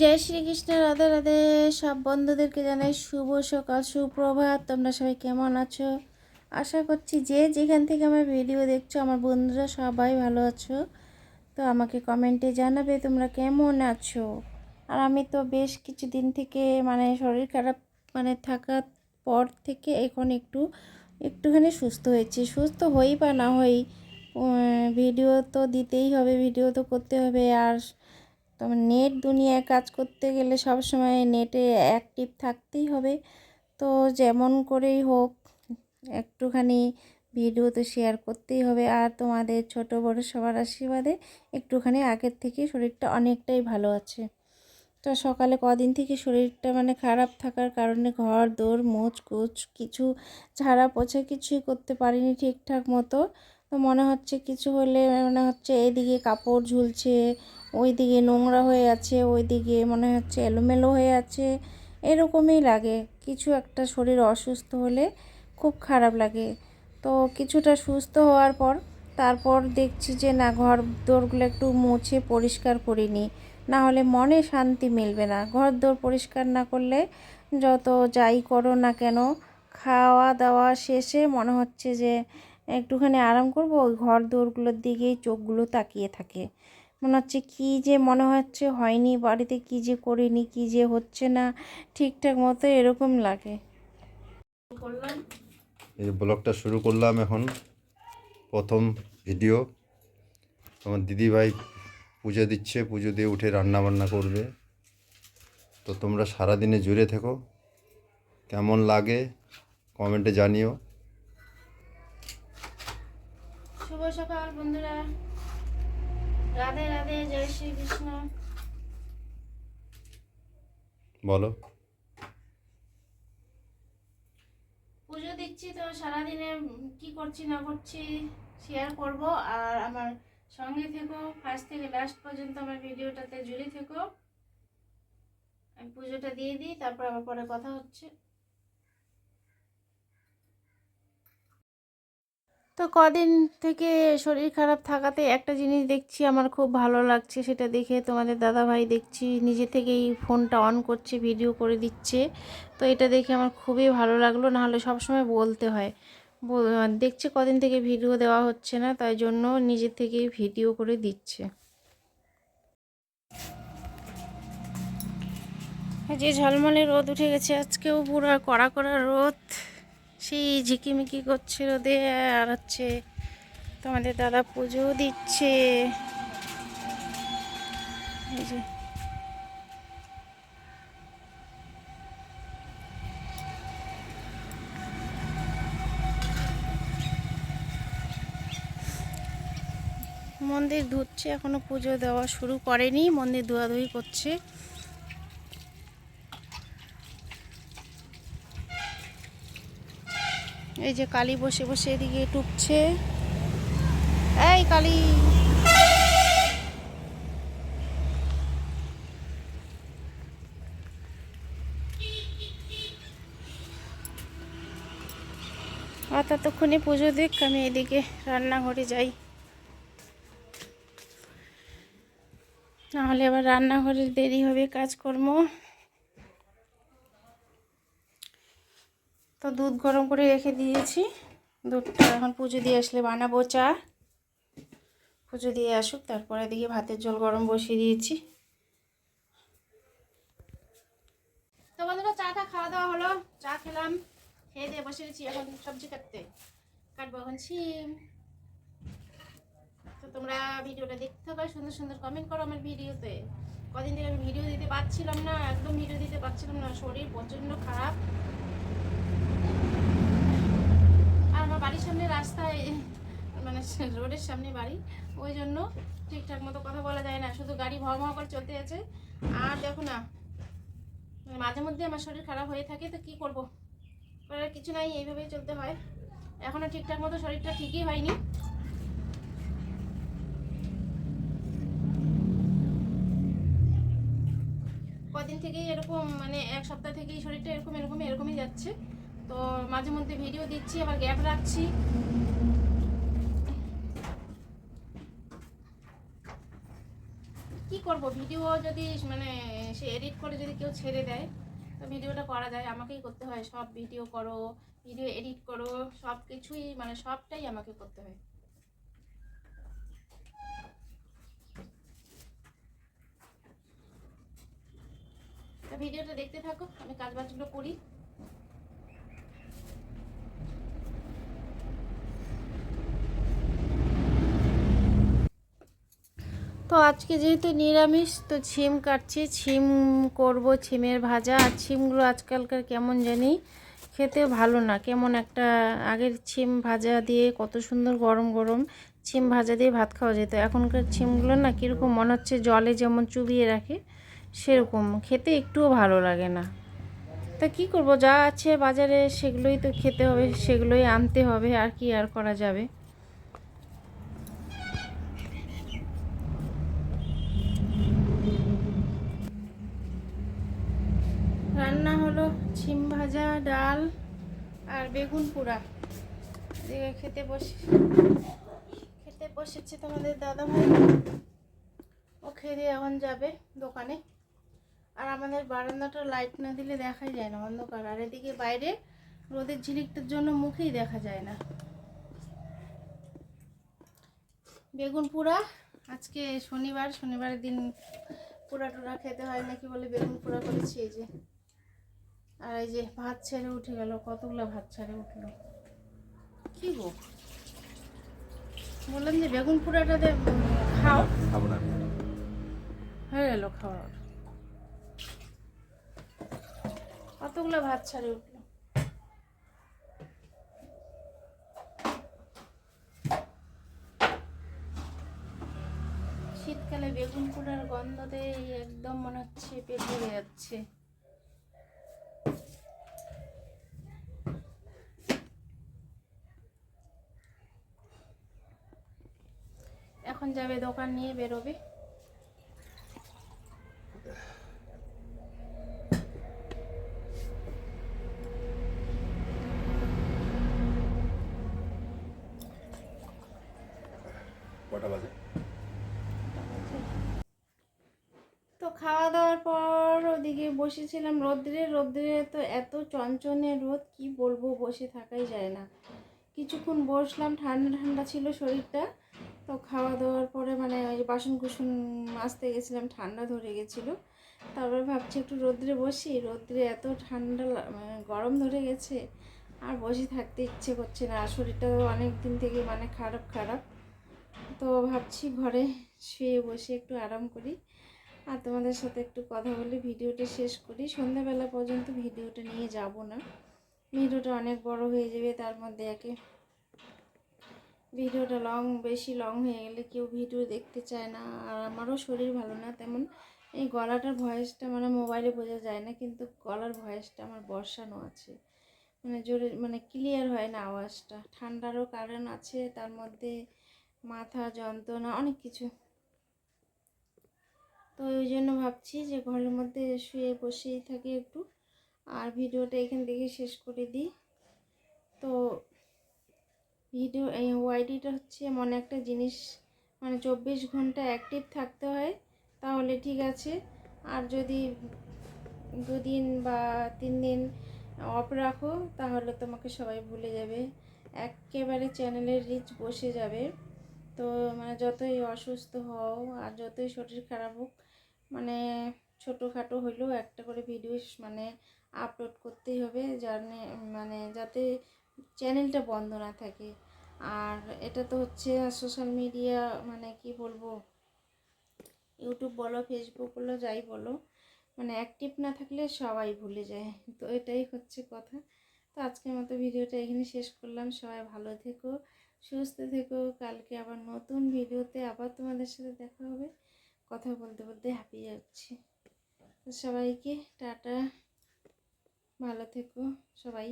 জয় শ্রীকৃষ্ণ, রাধে রাধে। সব বন্ধুদেরকে জানাই শুভ সকাল, সুপ্রভাত। তোমরা সবাই কেমন আছো? আশা করছি যে যেখান থেকে আমার ভিডিও দেখছ, আমার বন্ধুরা সবাই ভালো আছো। তো আমাকে কমেন্টে জানাবে তোমরা কেমন আছো। আর আমি তো বেশ কিছুদিন থেকে মানে শরীর খারাপ মানে থাকার পর থেকে এখন একটু, একটুখানি সুস্থ হয়েছি। সুস্থ হই বা না হই ভিডিও তো দিতেই হবে, ভিডিও তো করতে হবে। আর তবে নেট দুনিয়ায় কাজ করতে গেলে সব সময় নেটে অ্যাক্টিভ থাকতেই হবে। তো যেমন করেই হোক, একটুখানি ভিডিও তো শেয়ার করতেই হবে। আর তোমাদের ছোট বড় সবার আশীর্বাদে একটুখানি আগের থেকে শরীরটা অনেকটাই ভালো আছে। তো সকালে কদিন থেকে শরীরটা মানে খারাপ থাকার কারণে ঘর দৌড় মোচ কুচ কিছু ঝাড়া পোছা কিছুই করতে পারিনি ঠিকঠাক মতো। তো মনে হচ্ছে কিছু হলে মনে হচ্ছে এদিকে কাপড় ঝুলছে ওইদিকে নোংরা হয়ে আছে ওই দিকে মনে হচ্ছে এলোমেলো হয়ে আছে। এরকমই লাগে। কিছু একটা শরীর অসুস্থ হলে খুব খারাপ লাগে। তো কিছুটা সুস্থ হওয়ার পর, তারপর দেখছি যে না ঘর দোরগুলো একটু মুছে পরিষ্কার করিনি। না হলে মনে শান্তি মিলবে না। ঘর দোর পরিষ্কার না করলে যত যাই করো না কেন, খাওয়া দাওয়া শেষে মনে হচ্ছে যে একটুখানি আরাম করব। ওই ঘর দোরগুলোর দিকেই চোখগুলো তাকিয়ে থাকে। মনে হচ্ছে কী যে মনে হচ্ছে হয়নি বাড়িতে কী যে করিনি কী যে হচ্ছে না ঠিকঠাক মতো এরকম লাগে। এই ব্লগটা শুরু করলাম এখন প্রথম ভিডিও। তোমার দিদিভাই পুজো দিচ্ছে পুজো দিয়ে উঠে রান্না বান্না করবে। তো তোমরা সারাদিনে জুড়ে থেকো কেমন লাগে কমেন্টে জানিও। শুভ সকাল বন্ধুরা। রাধে রাধে জয় শ্রীকৃষ্ণ। বলো। পুজো দিচ্ছি তো সারাদিনে কি করছি না করছি শেয়ার করব। আর আমার সঙ্গে থেকো ফার্স্ট থেকে লাস্ট পর্যন্ত আমার ভিডিওটাতে জুড়ে থেকো। আমি পুজোটা দিয়ে দিই তারপর আবার পরে কথা হচ্ছে। তো কদিন থেকে শরীর খারাপ থাকাতে একটা জিনিস দেখছি, আমার খুব ভালো লাগছে সেটা দেখে তোমাদের দাদা ভাই দেখছি, নিজে থেকেই ফোনটা অন করছে, ভিডিও করে দিচ্ছে। তো এটা দেখে আমার খুবই ভালো লাগল, নাহলে সবসময় বলতে হয়। দেখছে কদিন থেকে ভিডিও দেওয়া হচ্ছে না, তাই জন্য নিজে থেকেই ভিডিও করে দিচ্ছে। যে ঝলমলে রোদ উঠে গেছে, আজকেও পুরো কড়া কড়া রোদ। সেই ঝিকিমিকি করছে রোদে আর হচ্ছে তোমাদের দাদা পুজো দিচ্ছে। মন্দির ধুচ্ছে, এখনও পুজো দেওয়া শুরু করেনি, মন্দির ধোয়াধুয়ি করছে। এই যে কালী বসে বসে এদিকে টুকছে। এই কালী। আর ততক্ষণে পুজো দেখ আমি এদিকে রান্নাঘরে যাই। নাহলে আবার রান্নাঘরে দেরি হবে কাজকর্ম। তো দুধ গরম করে রেখে দিয়েছি। দুধটা এখন পুজো দিয়ে আসলে বানাবো, চা। পুজো দিয়ে আসুক, তারপরে এদিকে ভাতের জল গরম বসিয়ে দিয়েছি। তো বন্ধুরা, চাটা খাওয়া দাওয়া হলো। চা খেলাম, খেয়ে দিয়ে বসে গেছি এখন সবজি কাটতে। কাটবো এখন শিম। তো তোমরা ভিডিওটা দেখতে থাকো, সুন্দর সুন্দর কমেন্ট করো আমার ভিডিওতে। কদিন থেকে আমি ভিডিও দিতে পারছিলাম না, একদম ভিডিও দিতে পারছিলাম না। শরীর প্রচণ্ড খারাপ আর আমার বাড়ির সামনে রাস্তায় মানে রোডের সামনে বাড়ি, ওই জন্য ঠিকঠাক মতো কথা বলা যায় না। শুধু গাড়ি ভর ভর করে চলতে আছে আর দেখো না, মাঝে মধ্যে আমার শরীর খারাপ হয়ে থাকে, তো কি করব? করার কিছু নাই, এইভাবেই চলতে হয়। এখনও ঠিকঠাক মতো শরীরটা ঠিকই হয়নি। কদিন থেকেই এরকম মানে এক সপ্তাহ থেকেই শরীরটা এরকম এরকম এরকমই যাচ্ছে। তো মাঝে মধ্যে ভিডিও দিচ্ছি, আবার গ্যাপ রাখছি। কি করব? ভিডিও যদি মানে সে এডিট করে যদি কেউ ছেড়ে দেয়, তো ভিডিওটা করা যায়। আমাকেই করতে হয়। সব ভিডিও করো, ভিডিও এডিট করো, সব কিছুই মানে সবটাই আমাকে করতে হয়। ভিডিওটা দেখতে থাকো, আমি কাজ বাজগুলো করি। তো আজকে যেহেতু নিরামিষ, তো ছিম কাটছি। ছিম করব, ছিমের ভাজা। আর ছিমগুলো আজকালকার কেমন জানি খেতে ভালো না। কেমন একটা আগের ছিম ভাজা দিয়ে কত সুন্দর গরম গরম ছিম ভাজা দিয়ে ভাত খাওয়া যেত। এখনকার ছিমগুলো না কীরকম মনে হচ্ছে জলে যেমন চুবিয়ে রাখে, সেরকম। খেতে একটুও ভালো লাগে না। তা কি করব? যা আছে বাজারে সেগুলোই তো খেতে হবে, সেগুলোই আনতে হবে। আর কি আর করা যাবে? রান্না হলো ছিম ভাজা, ডাল আর বেগুন পোড়া। খেতে বসে খেতে বসেছে তোমাদের দাদা ভাই ও খেয়ে এখন যাবে দোকানে। আর আমাদের বারান্দাটা লাইট না দিলে দেখাই যায় না, অন্ধকার। আর এদিকে বাইরে রোদের ঝিলিকটার জন্য মুখেই দেখা যায় না। বেগুন পোড়া, আজকে শনিবার, শনিবারের দিন পোড়া টোড়া খেতে হয় নাকি বলে বেগুন পোড়া করেছি এই যে। আর এই যে ভাত ছেড়ে উঠে গেল কতগুলো ভাত ছেড়ে উঠল? কি গো? বললাম যে বেগুন পোড়াটাতে খাও। খাব না। হয়ে গেল খাওয়ার। কতগুলো ভাত ছাড়ে উঠল? শীতকালে বেগুন পোড়ার গন্ধতে একদম মনে হচ্ছে পেট ভরে যাচ্ছে এখন যাবে দোকান নিয়ে বেরোবে। কটা বাজে? তো খাওয়া দাওয়ার পর ওদিকে বসেছিলাম রোদ্রে। রোদ্রে তো এত চঞ্চনে রোদ কি বলব বসে থাকাই যায় না। কিছুক্ষণ বসলাম ঠান্ডা ঠান্ডা ছিল শরীরটা। তো খাওয়া দাওয়ার পরে মানে ওই বাসন কুসন আসতে গেছিলাম, ঠান্ডা ধরে গেছিল। তারপরে ভাবছি একটু রোদ্রে বসি। রোদ্রে এত ঠান্ডা মানে গরম ধরে গেছে, আর বসে থাকতে ইচ্ছে করছে না। আর শরীরটাও অনেক দিন থেকে মানে খারাপ খারাপ। তো ভাবছি ঘরে শুয়ে বসে একটু আরাম করি। আর তোমাদের সাথে একটু কথা বলে ভিডিওটা শেষ করি। সন্ধ্যাবেলা পর্যন্ত ভিডিওটা নিয়ে যাব না। ভিডিওটা অনেক বড় হয়ে যাবে, তার মধ্যে একে ভিডিওটা লং বেশি লং হয়ে গেলে কেউ ভিডিও দেখতে চায় না, আর আমারও শরীর ভালো না তেমন। এই গলাটার ভয়েসটা মানে মোবাইলে বোঝা যায় না, কিন্তু গলার ভয়েসটা আমার বর্ষানো আছে। মানে জোরে মানে ক্লিয়ার হয় না আওয়াজটা। ঠান্ডারও কারণ আছে, তার মধ্যে মাথা যন্ত্রণা, অনেক কিছু। তো ওই জন্য ভাবছি যে ঘরের মধ্যে শুয়ে বসেই থাকি একটু, আর ভিডিওটা এখান থেকে শেষ করে দিই। তো ভিডিও ওয়াইডিটা হচ্ছে এমন একটা জিনিস মানে চব্বিশ ঘণ্টা অ্যাক্টিভ থাকতে হয়, তাহলে ঠিক আছে। আর যদি দুদিন বা তিন দিন অফ রাখো, তাহলে তোমাকে সবাই ভুলে যাবে। একেবারে চ্যানেলের রিচ বসে যাবে। তো মানে যতই অসুস্থ হও আর যতই শরীর খারাপ হোক মানে ছোটোখাটো হলেও একটা করে ভিডিও মানে আপলোড করতেই হবে। জানে মানে যাতে চ্যানেলটা বন্ধ না থাকে। আর এটা তো হচ্ছে সোশ্যাল মিডিয়া মানে কি বলব? ইউটিউব বলো ফেসবুক বলো, যাই বলো মানে অ্যাক্টিভ না থাকলে সবাই ভুলে যায়। তো এটাই হচ্ছে কথা। তো আজকের মতো ভিডিওটা এখানে শেষ করলাম। সবাই ভালো থেকো, সুস্থ থেকো। কালকে আবার নতুন ভিডিওতে আবার তোমাদের সাথে দেখা হবে। কথা বলতে বলতে হাঁপিয়ে যাচ্ছি। সবাইকে টাটা। ভালো থেকো সবাই।